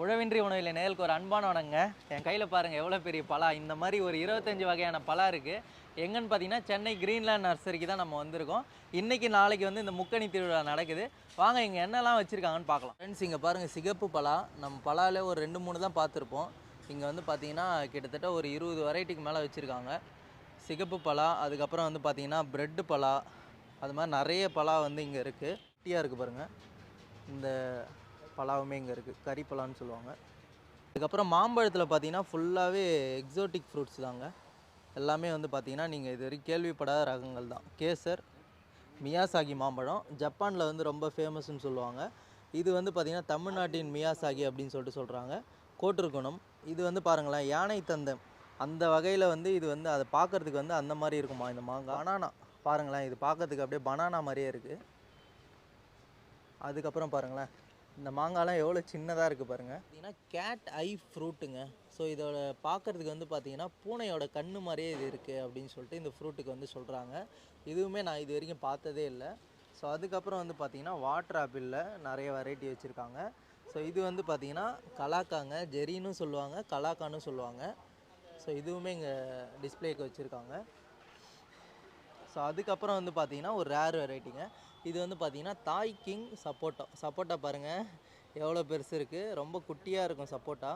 உழவின்றி உணவில் நேருக்கு ஒரு அன்பான வணங்க என் கையில் பாருங்கள் எவ்வளோ பெரிய பலா. இந்த மாதிரி ஒரு இருபத்தஞ்சி வகையான பலா இருக்குது எங்கன்னு பார்த்தீங்கன்னா சென்னை கிரீன்லேண்ட் நர்சரிக்கு தான் நம்ம வந்திருக்கோம். இன்றைக்கி நாளைக்கு வந்து இந்த முக்கணி திருவிழா நடக்குது. வாங்க இங்கே என்னெல்லாம் வச்சுருக்காங்கன்னு பார்க்கலாம். ஃப்ரெண்ட்ஸ் இங்கே பாருங்கள் சிகப்பு பலா. நம்ம பலாவில் ஒரு ரெண்டு மூணு தான் பார்த்துருப்போம். இங்கே வந்து பார்த்தீங்கன்னா கிட்டத்தட்ட ஒரு இருபது வெரைட்டிக்கு மேலே வச்சுருக்காங்க. சிகப்பு பலா அதுக்கப்புறம் வந்து பார்த்தீங்கன்னா ப்ரெட்டு பலா. அது மாதிரி நிறைய பலா வந்து இங்கே இருக்குது குட்டியாக இருக்குது பாருங்கள் இந்த பலாவுமே இங்கே இருக்குது கறி பலான்னு சொல்லுவாங்க. அதுக்கப்புறம் மாம்பழத்தில் பார்த்தீங்கன்னா ஃபுல்லாகவே எக்ஸோட்டிக் ஃப்ரூட்ஸ் தாங்க. எல்லாமே வந்து பார்த்தீங்கன்னா நீங்கள் இது வரைக்கும் கேள்விப்படாத ரகங்கள் தான். கேசர் மியாசாகி மாம்பழம் ஜப்பானில் வந்து ரொம்ப ஃபேமஸ்ன்னு சொல்லுவாங்க. இது வந்து பார்த்திங்கன்னா தமிழ்நாட்டின் மியாசாகி அப்படின்னு சொல்லிட்டு சொல்கிறாங்க கோட்டிருக்குணம். இது வந்து பாருங்களேன் யானை தந்தம். அந்த வகையில் வந்து இது வந்து அதை பார்க்குறதுக்கு வந்து அந்த மாதிரி இருக்குமா இந்த மாங்காய் பனானா பாருங்களேன் இது பார்க்கறதுக்கு அப்படியே பனானா மாதிரியே இருக்குது அதுக்கப்புறம் பாருங்களேன் இந்த மாங்காய்லாம் எவ்வளோ சின்னதாக இருக்குது பாருங்கள் பார்த்தீங்கன்னா கேட் ஐ ஃப்ரூட்டுங்க ஸோ இதோட பார்க்குறதுக்கு வந்து பார்த்தீங்கன்னா பூனையோட கண் மாதிரியே இது இருக்குது அப்படின்னு சொல்லிட்டு இந்த ஃப்ரூட்டுக்கு வந்து சொல்கிறாங்க இதுவுமே நான் இது வரைக்கும் பார்த்ததே இல்லை. ஸோ அதுக்கப்புறம் வந்து பார்த்தீங்கன்னா வாட்டர் ஆப்பிளில் நிறைய வெரைட்டி வச்சுருக்காங்க. ஸோ இது வந்து பார்த்தீங்கன்னா கலாக்காங்க. ஜெரின்னு சொல்லுவாங்க கலாக்கான்னு சொல்லுவாங்க. ஸோ இதுவுமே இங்கே டிஸ்ப்ளேக்கு வச்சுருக்காங்க. ஸோ அதுக்கப்புறம் வந்து பார்த்தீங்கன்னா ஒரு ரேர் வெரைட்டிங்க இது வந்து பார்த்தீங்கன்னா தாய் கிங் சப்போட்டா சப்போட்டா பாருங்கள் எவ்வளோ பெருசு இருக்குது ரொம்ப குட்டியாக இருக்கும் சப்போட்டா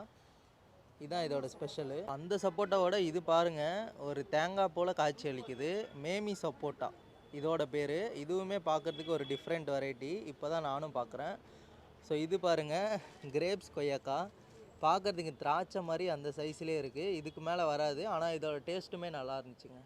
இதுதான் இதோட ஸ்பெஷலு அந்த சப்போட்டாவோட இது பாருங்கள் ஒரு தேங்காய் போல் காய்ச்சி அளிக்குது. மேமி சப்போட்டா இதோட பேர். இதுவுமே பார்க்குறதுக்கு ஒரு டிஃப்ரெண்ட் வெரைட்டி இப்போ தான் நானும் பார்க்குறேன். ஸோ இது பாருங்கள் கிரேப்ஸ் கொய்யாக்கா. பார்க்குறதுக்கு திராட்சை மாதிரி அந்த சைஸ்லேயே இருக்குது இதுக்கு மேலே வராது. ஆனால் இதோட டேஸ்ட்டுமே நல்லா இருந்துச்சுங்க.